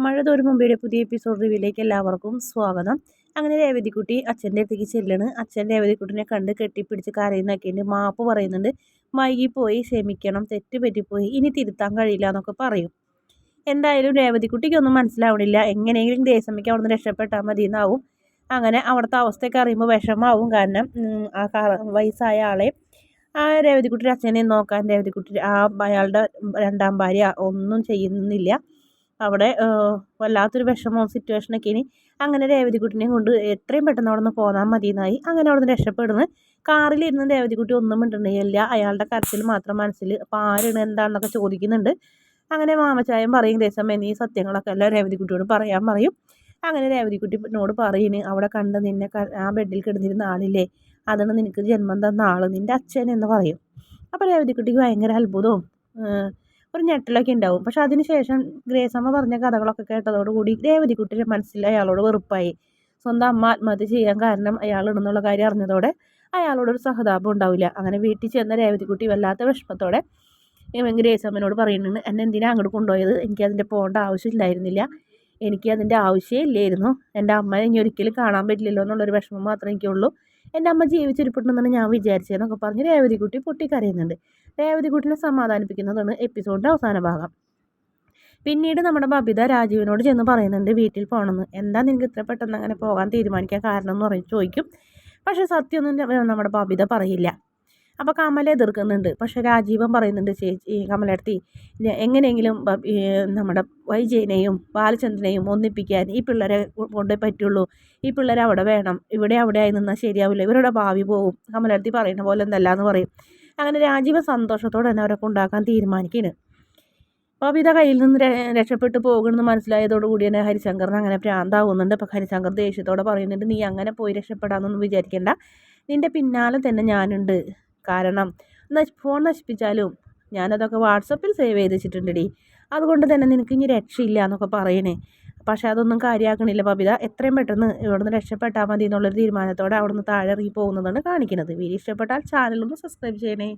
മഴ തോരും മുമ്പയുടെ പുതിയ എപ്പിസോഡ് റിവ്യൂലേക്ക് എല്ലാവർക്കും സ്വാഗതം. അങ്ങനെ രേവതിക്കുട്ടി അച്ഛന്റെ അടുത്തേക്ക് ചെല്ലാണ്. അച്ഛൻ രേവതിക്കുട്ടിനെ കണ്ട് കെട്ടിപ്പിടിച്ച് കരയുന്നൊക്കെയുണ്ട് മാപ്പ് പറയുന്നുണ്ട് പോയി ക്ഷമിക്കണം തെറ്റ് പറ്റിപ്പോയി ഇനി തിരുത്താൻ കഴിയില്ല എന്നൊക്കെ പറയും. എന്തായാലും രേവതിക്കുട്ടിക്കൊന്നും മനസ്സിലാവണില്ല. എങ്ങനെയെങ്കിലും ദേശമ്മയ്ക്ക് അവിടെ നിന്ന് രക്ഷപ്പെട്ടാൽ മതി എന്നാവും അങ്ങനെ അവിടുത്തെ അവസ്ഥയൊക്കെ അറിയുമ്പോൾ വിഷമാവും. കാരണം ആ വയസ്സായ ആളെ ആ രേവതിക്കുട്ടിയുടെ അച്ഛനെ നോക്കാൻ രേവതിക്കുട്ടി ആ അയാളുടെ രണ്ടാം ഭാര്യ ഒന്നും ചെയ്യുന്നില്ല. അവിടെ വല്ലാത്തൊരു വിഷമവും സിറ്റുവേഷനൊക്കെ ഇനി അങ്ങനെ രേവതിക്കുട്ടിനെയും കൊണ്ട് എത്രയും പെട്ടെന്ന് അവിടെ നിന്ന് പോകാൻ മതിയെന്നായി അങ്ങനെ അവിടെ നിന്ന് രക്ഷപ്പെടുന്നു. കാറിലിരുന്ന് രേവതിക്കുട്ടി ഒന്നും മിണ്ടുന്നില്ല അയാളുടെ കരച്ചിൽ മാത്രം മനസ്സിൽ അപ്പോൾ ആരാണ് എന്താണെന്നൊക്കെ ചോദിക്കുന്നുണ്ട്. അങ്ങനെ മാമച്ചായം പറയും ദേശം നീ സത്യങ്ങളൊക്കെ എല്ലാം രേവതിക്കുട്ടിയോട് പറയാൻ പറയും. അങ്ങനെ രേവതിക്കുട്ടിനോട് പറയുന്നു അവിടെ കണ്ട് നിന്നെ ആ ബെഡിൽ കിടന്നിരുന്ന ആളില്ലേ അതാണ് നിനക്ക് ജന്മം തന്ന ആൾ നിന്റെ അച്ഛൻ എന്ന് പറയും. അപ്പോൾ രേവതിക്കുട്ടിക്ക് ഭയങ്കര അത്ഭുതവും ഒരു ഞെട്ടലൊക്കെ ഉണ്ടാവും. പക്ഷെ അതിനുശേഷം ഗ്രേസമ്മ പറഞ്ഞ കഥകളൊക്കെ കേട്ടതോടുകൂടി രേവതിക്കുട്ടിയുടെ മനസ്സിൽ അയാളോട് വെറുപ്പായി. സ്വന്തം അമ്മ ആത്മഹത്യ ചെയ്യാൻ കാരണം അയാളുണ്ടെന്നുള്ള കാര്യം അറിഞ്ഞതോടെ അയാളോടൊരു സഹതാപം ഉണ്ടാവില്ല. അങ്ങനെ വീട്ടിൽ ചെന്ന രേവതിക്കുട്ടി വല്ലാത്ത വിഷമത്തോടെ ഗ്രേസമ്മനോട് പറയുന്നുണ്ട് എന്നെ എന്തിനാണ് അങ്ങോട്ട് കൊണ്ടുപോയത്? എനിക്കതിന്റെ പോകേണ്ട ആവശ്യമില്ലായിരുന്നില്ല. എനിക്ക് അതിന്റെ ആവശ്യമില്ലായിരുന്നു എന്റെ അമ്മ ഇനി ഒരിക്കലും കാണാൻ പറ്റില്ലല്ലോ എന്നുള്ളൊരു വിഷമം മാത്രമേ എനിക്കുള്ളൂ. എന്റെ അമ്മ ജീവിച്ചിരിപ്പുണ്ടെന്നാണ് ഞാൻ വിചാരിച്ചതെന്നൊക്കെ പറഞ്ഞ് രേവതിക്കുട്ടി പൊട്ടിക്കരയുന്നുണ്ട്. രേവതിക്കുട്ടിനെ സമാധാനിപ്പിക്കുന്നതാണ് എപ്പിസോഡിന്റെ അവസാന ഭാഗം. പിന്നീട് നമ്മുടെ ബബിത രാജീവിനോട് ചെന്ന് പറയുന്നുണ്ട് വീട്ടിൽ പോകണമെന്ന് എന്താ നിനക്ക് ഇത്ര പെട്ടെന്ന് അങ്ങനെ പോകാൻ തീരുമാനിക്കാൻ കാരണം എന്ന് പറഞ്ഞ് ചോദിക്കും. പക്ഷേ സത്യമൊന്നും നമ്മുടെ ബബിത പറയില്ല. അപ്പോൾ കമല എതിർക്കുന്നുണ്ട്. പക്ഷേ രാജീവൻ പറയുന്നുണ്ട് ചേച്ചി കമലടുത്തി എങ്ങനെയെങ്കിലും നമ്മുടെ വൈജയനെയും ബാലചന്ദ്രനെയും ഒന്നിപ്പിക്കാൻ ഈ പിള്ളേരെ കൊണ്ടേ പറ്റുള്ളൂ. ഈ പിള്ളേരെ അവിടെ വേണം. ഇവിടെ അവിടെ ആയി നിന്നാൽ ശരിയാവില്ല. ഇവരുടെ ഭാവി പോകും കമലടുത്തി പറയുന്ന പോലെ എന്തല്ല എന്ന് പറയും. അങ്ങനെ രാജീവ് സന്തോഷത്തോടെ തന്നെ അവരെ കൊണ്ടാക്കാൻ തീരുമാനിക്കുന്നു ബബിത കയ്യിൽ നിന്ന് രക്ഷപ്പെട്ടു പോകണമെന്ന് മനസ്സിലായതോടുകൂടി തന്നെ ഹരിശങ്കറിന് അങ്ങനെ പ്രാന്താവുന്നുണ്ട് അപ്പോൾ ഹരിശങ്കർ ദേഷ്യത്തോടെ പറയുന്നുണ്ട് നീ അങ്ങനെ പോയി രക്ഷപ്പെടാമെന്നൊന്നും വിചാരിക്കേണ്ട. നിന്റെ പിന്നാലെ തന്നെ ഞാനുണ്ട്. കാരണം ഫോൺ നശിപ്പിച്ചാലും ഞാനതൊക്കെ വാട്സപ്പിൽ സേവ് ചെയ്ത് വെച്ചിട്ടുണ്ടെടി. അതുകൊണ്ട് തന്നെ നിനക്ക് ഇനി രക്ഷയില്ല എന്നൊക്കെ പറയണേ. പക്ഷെ അതൊന്നും കാര്യമാക്കണില്ല ബബിത എത്രയും പെട്ടെന്ന് നിന്ന് രക്ഷപ്പെട്ടാൽ മതി എന്നുള്ളൊരു തീരുമാനത്തോടെ നിന്ന് താഴെ ഇറങ്ങി പോകുന്നതാണ് കാണിക്കുന്നത്. വീഡിയോ ഇഷ്ടപ്പെട്ടാൽ ചാനലൊന്ന് സബ്സ്ക്രൈബ് ചെയ്യണേ.